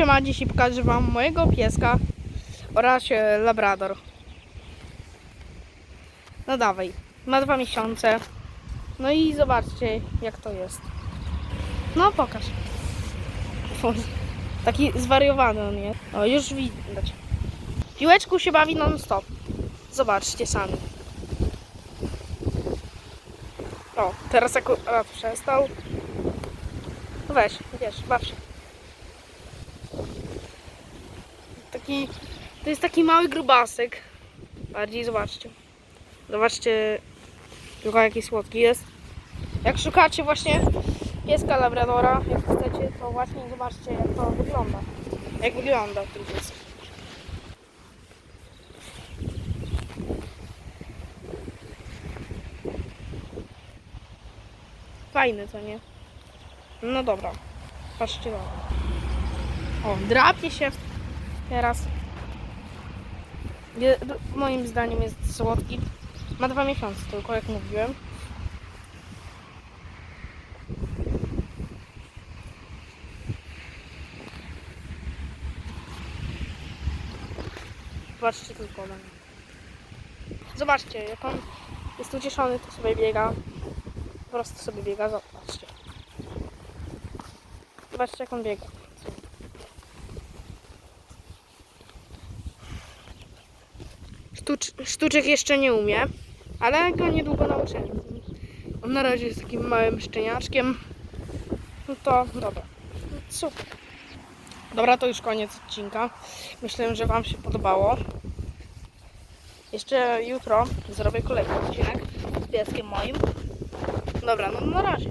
Siema, dzisiaj pokażę wam mojego pieska oraz e, labrador. No dawaj, ma dwa miesiące. No i zobaczcie jak to jest. No pokaż. Taki zwariowany on jest. O, już widać. Piłeczku się bawi non stop. Zobaczcie sami. O, teraz akurat przestał. No weź, wiesz, baw się. Taki, to jest taki mały grubasek. Bardziej zobaczcie. Zobaczcie, tylko jaki słodki jest. Jak szukacie właśnie pieska labradora, jak chcecie, to właśnie zobaczcie jak to wygląda. Jak wygląda ten pies. Fajny to nie? No dobra. Patrzcie. O, drapie się teraz. Je- Moim zdaniem jest słodki. Ma dwa miesiące tylko, jak mówiłem. Zobaczcie tylko na. Zobaczcie, jak on jest ucieszony, to sobie biega. Po prostu sobie biega, zobaczcie. Zobaczcie, jak on biega. Sztucz, sztuczek jeszcze nie umie, ale go niedługo nauczę. On na razie jest takim małym szczeniaczkiem. No to dobra. Super. Dobra, to już koniec odcinka. Myślę, że Wam się podobało. Jeszcze jutro zrobię kolejny odcinek z pieskiem moim. Dobra, no na razie.